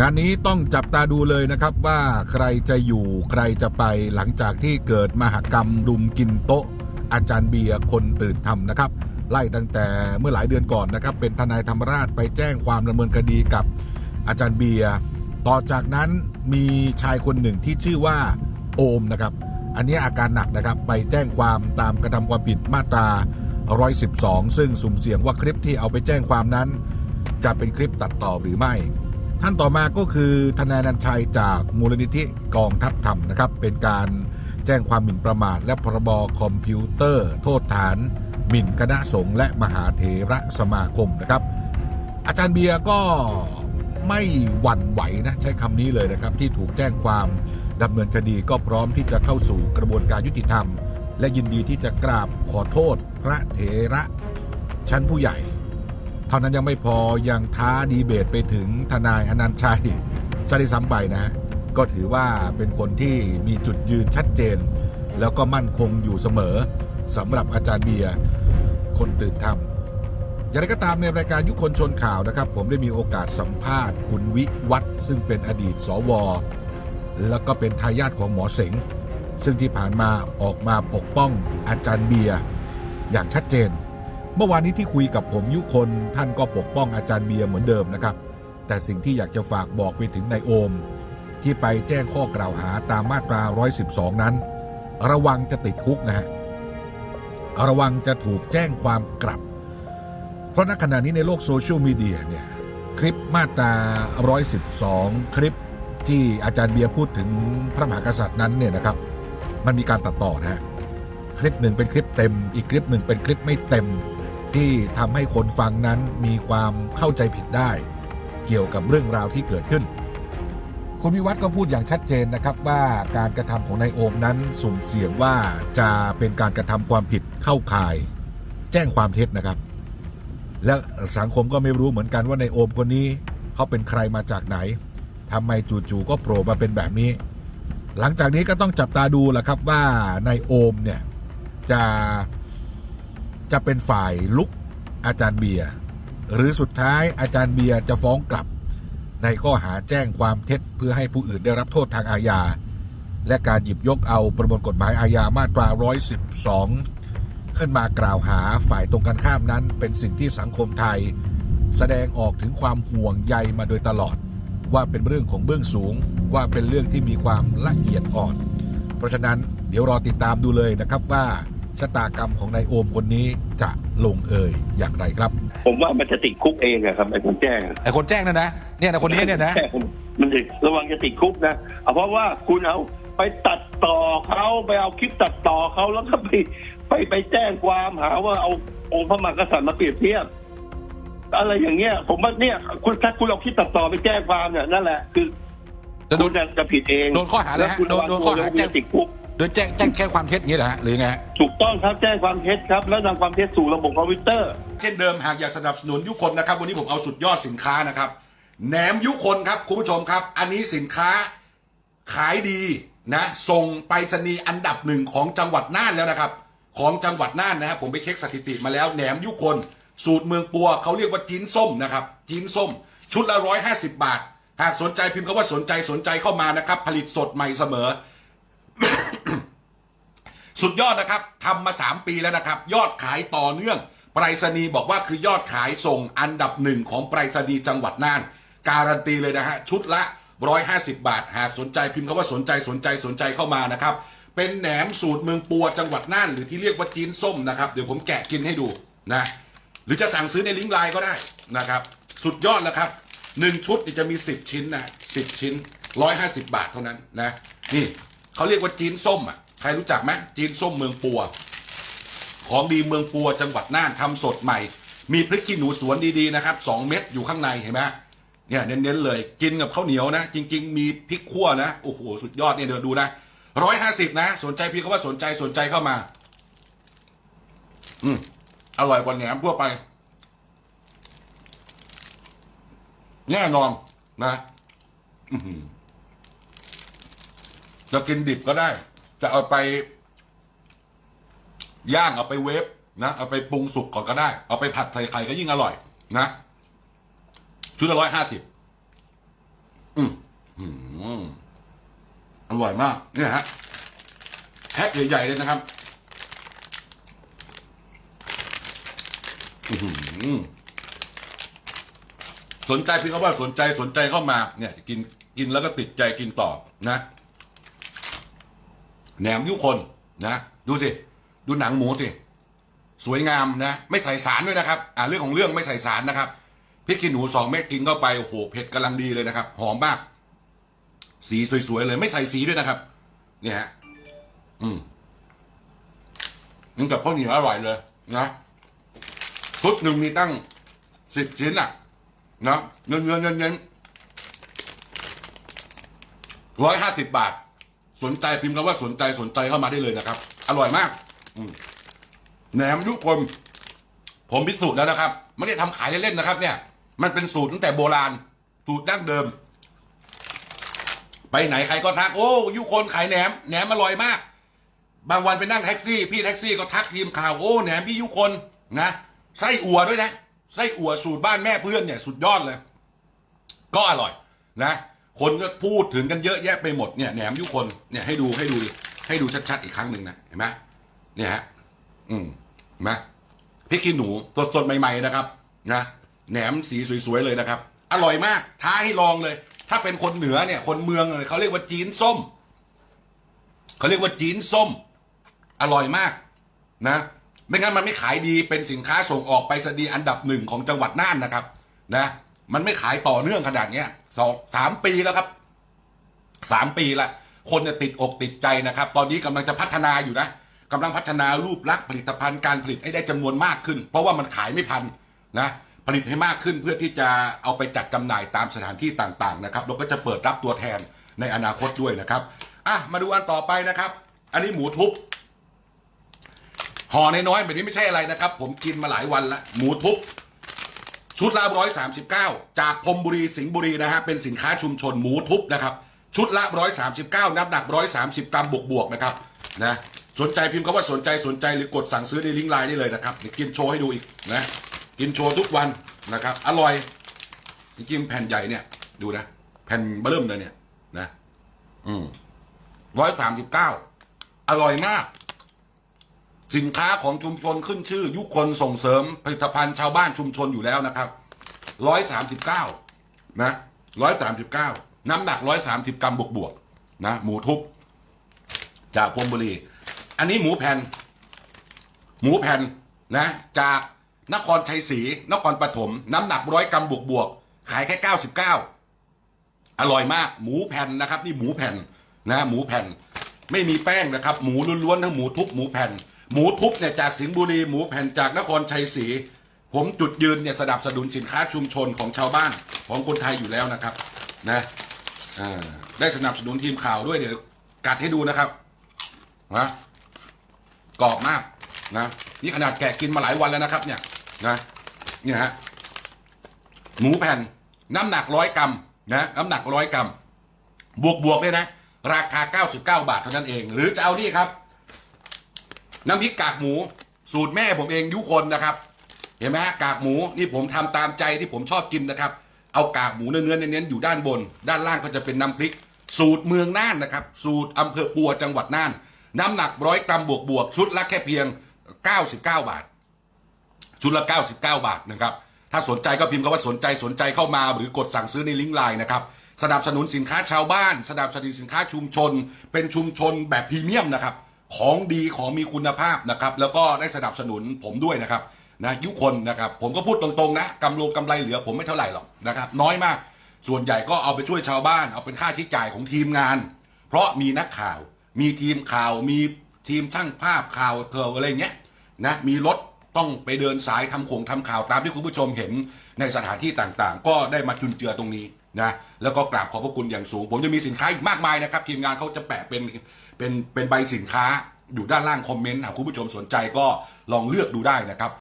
งานนี้ต้องจับตาดูเลยนะครับว่าใครจะอยู่ใครจะไปหลังจากที่เกิดมหกรรมรุมกินโต๊ะ อาจารย์เบียร์คนตื่นทำนะครับ ไล่ตั้งแต่เมื่อหลายเดือนก่อนนะครับ เป็นทนายธรรมราชไปแจ้งความดำเนินคดีกับอาจารย์เบียร์ต่อจากนั้นมีชายคนหนึ่งที่ชื่อว่าโอมนะครับ อันนี้อาการหนักนะครับ ไปแจ้งความตามกระทำความผิดมาตรา 112 ซึ่งสุ่มเสี่ยงว่าคลิปที่เอาไปแจ้งความนั้น จะเป็นคลิปตัดต่อหรือไม่ ท่านต่อมาก็คือทนายนันชัยจากมูลนิธิกองทัพธรรมนะครับ เป็นการแจ้งความหมิ่นประมาท และพรบคอมพิวเตอร์ โทษฐาน หมิ่นคณะสงฆ์และมหาเถระสมาคมนะครับ อาจารย์เบียร์ก็ไม่หวั่นไหวนะใช้คำนี้เลยนะครับ ที่ถูกแจ้งความดำเนินคดีก็พร้อมที่จะเข้าสู่กระบวนการยุติธรรม และยินดีที่จะกราบขอโทษพระเถระ ชั้นผู้ใหญ่ เท่านั้นยังไม่พอยังท้าดีเบตไปถึงทนายอนันต์ชัยซะด้วยซ้ำไปนะ ก็ถือว่าเป็นคนที่มีจุดยืนชัดเจน แล้วก็มั่นคงอยู่เสมอสำหรับอาจารย์เบียร์คนตื่นทำอย่างไรก็ตามในรายการยุคนชนข่าวนะครับ ผมได้มีโอกาสสัมภาษณ์คุณวิวัฒซึ่งเป็นอดีตสว แล้วก็เป็นทายาทของหมอเสงซึ่งที่ผ่านมาออกมาปกป้องอาจารย์เบียร์อย่างชัดเจน เมื่อวานนี้ที่คุยกับผมยุคนท่านก็ปกป้องอาจารย์เบียร์เหมือนเดิมนะครับ แต่สิ่งที่อยากจะฝากบอกไปถึงนายโอม ที่ไปแจ้งข้อกล่าวหาตามมาตรา 112 นั้น ระวังจะติดคุกนะฮะระวังจะถูกแจ้งความกลับ เพราะณขณะนี้ในโลกโซเชียลมีเดียเนี่ยคลิปมาตรา 112 คลิปที่อาจารย์เบียร์พูดถึงพระมหากษัตริย์นั้นเนี่ยนะครับ มันมีการตัดต่อนะฮะคลิปหนึ่งเป็นคลิปเต็ม อีกคลิปหนึ่งเป็นคลิปไม่เต็ม ที่ทำให้คนฟังนั้นมีความเข้าใจผิดได้ เกี่ยวกับเรื่องราวที่เกิดขึ้น คุณวิวัฒน์ก็พูดอย่างชัดเจนนะครับว่าการกระทำของนายโอมนั้นสุ่มเสี่ยงว่าจะเป็นการกระทำความผิดเข้าข่าย แจ้งความเท็จนะครับ และสังคมก็ไม่รู้เหมือนกันว่านายโอมคนนี้เขาเป็นใครมาจากไหนทำไมจู่ๆก็โผล่มาเป็นแบบนี้ หลังจากนี้ก็ต้องจับตาดูแหละครับว่านายโอมเนี่ยจะ จะเป็นฝ่ายลุกอาจารย์เบียร์หรือสุดท้ายอาจารย์เบียร์จะฟ้องกลับ ในข้อหาแจ้งความเท็จเพื่อให้ผู้อื่นได้รับโทษทางอาญา และการหยิบยกเอาประมวลกฎหมายอาญามาตรา 112 ขึ้นมากล่าวหาฝ่ายตรงกันข้ามนั้น เป็นสิ่งที่สังคมไทย แสดงออกถึงความห่วงใยมาโดยตลอด ว่าเป็นเรื่องของเบื้องสูง ว่าเป็นเรื่องที่มีความละเอียดอ่อน เพราะฉะนั้นเดี๋ยวรอติดตามดูเลยนะครับว่า ชะตากรรมของนายโอมคนนี้จะลงเอยอย่างไรครับ ผมว่ามันจะติดคุกเองอะครับไอ้คนแจ้งอะไอคนแจ้งนั่นนะเนี่ยนะคนนี้เนี่ยนะแจ้งมันจะระวังจะติดคุกนะเอาเพราะว่าคุณเอาไปตัดต่อเขาไปเอาคลิปตัดต่อเขาแล้วก็ไปไปไปแจ้งความหาว่าเอาองค์พระมหากษัตริย์มาเปรียบเทียบ อะไรอย่างเงี้ย ผมว่าเนี่ยคุณถ้าคุณเอาคลิปตัดต่อไปแจ้งความเนี่ยนั่นแหละคือจะโดคุนณจะจะผิดเองโดนข้อหาอะไรฮะแล้วคุณโดนโดนข้อหาระวังตัวแจ้งจะติดคุก โดนแจ้งแจ้งแค่ความเท็จอย่างนี้เหรอฮะหรือยังไงฮะถูกต้องครับแจ้งความเท็จครับ แล้วนำความเท็จสู่ระบบคอมพิวเตอร์ เช่นเดิมหากอยากสนับสนุนยุคนนะครับ วันนี้ผมเอาสุดยอดสินค้านะครับแหนมยุคนครับคุณผู้ชมครับ อันนี้สินค้าขายดีนะส่งไปรษณีย์อันดับหนึ่งของจังหวัดน่านแล้วนะครับ ของจังหวัดน่านนะครับผมไปเช็คสถิติมาแล้วแหนมยุคน สูตรเมืองปัวเขาเรียกว่าจีนส้มนะครับจีนส้ม ชุดละร้อยห้าสิบบาท หากสนใจพิมพ์คำว่าสนใจสนใจเข้ามานะครับ ผลิตสดใหม่เสมอ สุดยอดนะครับทำมา 3 ปีแล้วนะครับ ยอดขายต่อเนื่องไปรษณีย์บอกว่าคือยอดขายส่งอันดับหนึ่งของไปรษณีย์จังหวัดน่าน การันตีเลยนะฮะชุดละ 150 บาท หากสนใจพิมพ์คำว่าสนใจสนใจสนใจเข้ามานะครับ เป็นแหนมสูตรเมืองปัวจังหวัดน่าน หรือที่เรียกว่าจีนส้มนะครับ เดี๋ยวผมแกะกินให้ดูนะหรือจะสั่งซื้อในลิงก์ไลน์ก็ได้นะครับ สุดยอดแล้วครับหนึ่งชุดจะมี 10 ชิ้นนะ10 ชิ้น 150 บาทเท่านั้นนะนี่เขาเรียกว่าจีนส้มอะ รรู้จักไหมจีนส้มเมืองปัว ของดีเมืองปัวจังหวัดน่านทำสดใหม่ มีพริกขี้หนูสวนดีๆนะครับสองเม็ดอยู่ข้างในเห็นไหมเนี่ยเน้นๆเลย กินกับข้าวเหนียวนะ จริง ๆ มีพริกขั่วนะโอ้โหสุดยอดเนี่ยเดี๋ยวดูนะร้อยห้าสิบนะ สนใจพี่ก็ว่าสนใจสนใจเข้ามา อืมอร่อยกว่าแหนมทั่วไป แน่นอนนะอื้อหือจะกินดิบก็ได้ จะเอาไปย่างเอาไปเวฟนะเอาไปปรุงสุกก่อนก็ได้ เอาไปผัดใส่ไข่ก็ยิ่งอร่อย นะชุดละร้อยห้าสิบอืมอืมอร่อยมากเนี่ยฮะแพ็คใหญ่ๆเลยนะครับสนใจพียงคำว่าสนใจสนใจเข้ามา เนี่ย กินกินแล้วก็ติดใจกินต่อนะ แหนมยุคนนะ ดูสิ ดูหนังหมูสิ สวยงามนะ ไม่ใส่สารด้วยนะครับ อ่าเรื่องของเรื่องไม่ใส่สารนะครับพริกขี้หนูสองเม็ดกินเข้าไปโอ้โหเผ็ดกำลังดีเลยนะครับ หอมมาก สีสวยๆเลยไม่ใส่สีด้วยนะครับ เนี่ยฮะอืมนี่กับข้าวเหนียวอร่อยเลยนะชุดหนึ่งมีตั้งสิบชิ้นอะนะเงินเงินเงินเงินร้อยห้าสิบบาท สนใจพิมพ์คำว่าสนใจสนใจเข้ามาได้เลยนะครับ อร่อยมากมแหนมยุคนผมพิสูจน์แล้วนะครับ ไม่ได้ทำขายเล่นๆนะครับ เนี่ย มันเป็นสูตรตั้งแต่โบราณ สูตรดั้งเดิม ไปไหนใครก็ทัก โอ้ยุคนขายแหนมแหนมอร่อยมาก บางวันไปนั่งแท็กซี่ พี่แท็กซี่ก็ทักทีมข่าวโอ้แหนมพี่ยุคนนะไส้อั่วด้วยนะไส้อั่วสูตรบ้านแม่เพื่อนเนี่ย สุดยอดเลย ก็อร่อยนะ คนก็พูดถึงกันเยอะแยะไปหมดเนี่ยแหนมยุคนเนี่ยให้ดูให้ดูดิให้ดูชัดๆอีกครั้งหนึ่งนะเห็นไหมเนี่ยฮะอืมเห็นไหมพริกขี้หนูสดๆใหม่ ๆนะครับนะแหนมสีสวยๆเลยนะครับ อร่อยมากท้าให้ลองเลย ถ้าเป็นคนเหนือเนี่ย คนเมืองเลยเขาเรียกว่าจีนส้มเขาเรียกว่าจีนส้ม อร่อยมากนะ ไม่งั้นมันไม่ขายดีเป็นสินค้าส่งออกไปสดีอันดับหนึ่งของจังหวัดน่านนะครับ นะ มันไม่ขายต่อเนื่องขนาดเนี้ยสองสามปีแล้วครับสามปีละคนเนี่ยติดอกติดใจนะครับ ตอนนี้กำลังจะพัฒนาอยู่นะกำลังพัฒนารูปลักษณ์ผลิตภัณฑ์การผลิตให้ได้จำนวนมากขึ้น เพราะว่ามันขายไม่พันนะผลิตให้มากขึ้นเพื่อที่จะเอาไปจัดจำหน่ายตามสถานที่ต่างๆนะครับแล้วก็จะเปิดรับตัวแทนในอนาคตด้วยนะครับอะมาดูอันต่อไปนะครับ อันนี้หมูทุบห่อน้อยๆแบบนี้ไม่ใช่อะไรนะครับ ผมกินมาหลายวันละหมูทุบ ชุดละร้อยสามสิบเก้าจากพรมบุรีสิงห์บุรีนะฮะเป็นสินค้าชุมชนหมูทุบนะครับ ชุดละร้อยสามสิบเก้าน้ำหนักร้อยสามสิบกรัมบวกนะครับนะสนใจพิมพ์คำว่าสนใจสนใจหรือกดสั่งซื้อในลิงก์ไลน์ได้เลยนะครับเดี๋ยวกินโชว์ให้ดูอีกนะกินโชว์ทุกวันนะครับ อร่อยจริงๆแผ่นใหญ่เนี่ย ดูนะ แผ่นเบิ่มเลยเนี่ยนะ อืมร้อยสามสิบเก้าอร่อยมาก สินค้าของชุมชนขึ้นชื่อ ยุคนส่งเสริมผลิตภัณฑ์ชาวบ้านชุมชนอยู่แล้วนะครับร้อยสามสิบเก้านะร้อยสามสิบเก้าน้ำหนักร้อยสามสิบกรัมบวกบวกนะ หมูทุบจากพรมบุรี อันนี้หมูแผ่น หมูแผ่นนะ จากนครชัยศรีนครปฐมน้ำหนักร้อยกรัมบวกบวกขายแค่เก้าสิบเก้าอร่อยมาก หมูแผ่นนะครับ นี่หมูแผ่นนะ หมูแผ่น ไม่มีแป้งนะครับ หมูล้วนๆทั้งหมูทุบหมูแผ่น หมูทุบเนี่ยจากสิงห์บุรีหมูแผ่นจากนครชัยศรีผมจุดยืนเนี่ยสนับสนุนสินค้าชุมชนของชาวบ้านของคนไทยอยู่แล้วนะครับนะได้สนับสนุนทีมข่าวด้วยเดี๋ยวกัดให้ดูนะครับนะกรอบมากนะนี่ขนาดแกะกินมาหลายวันแล้วนะครับ เนี่ยนะเนี่ยฮะหมูแผ่นน้ำหนักร้อยกรัมนะน้ำหนักร้อยกรัมบวกบวกเลยนะ ราคา 99 บาทเท่านั้นเอง หรือจะเอานี่ครับ น้ำพริกกากหมู สูตรแม่ผมเองยุคนนะครับ เห็นไหมฮะกากหมูนี่ผมทำตามใจที่ผมชอบกินนะครับ เอากากหมูเนื้อๆเน้นๆอยู่ด้านบน ด้านล่างก็จะเป็นน้ำพริก สูตรเมืองน่านนะครับ สูตรอำเภอปัวจังหวัดน่าน น้ำหนักร้อยกรัมบวกบวกๆชุดละแค่เพียง 99 บาท ชุดละ 99 บาทนะครับถ้าสนใจก็พิมพ์คำว่าสนใจสนใจเข้ามา หรือกดสั่งซื้อในลิงก์ไลน์นะครับสนับสนุนสินค้าชาวบ้าน สนับสนุนสินค้าชุมชน เป็นชุมชนแบบพรีเมียมนะครับ ของดีของมีคุณภาพนะครับ แล้วก็ได้สนับสนุนผมด้วยนะครับนะยุคนนะครับ ผมก็พูดตรงๆนะกำลงกำไรเหลือผมไม่เท่าไหร่หรอกนะครับ น้อยมาก ส่วนใหญ่ก็เอาไปช่วยชาวบ้าน เอาเป็นค่าใช้จ่ายของทีมงาน เพราะมีนักข่าว มีทีมข่าว มีทีมช่างภาพข่าวเธออะไรเงี้ยนะมีรถต้องไปเดินสายทำโขงทำข่าวตามที่คุณผู้ชมเห็นในสถานที่ต่างๆ ก็ได้มาจุนเจือตรงนี้นะแล้วก็กราบขอบพระคุณอย่างสูง ผมจะมีสินค้าอีกมากมายนะครับ ทีมงานเขาจะแปะเป็น เป็นเป็นใบสินค้าอยู่ด้านล่างคอมเมนต์หากคุณผู้ชมสนใจก็ลองเลือกดูได้นะครับ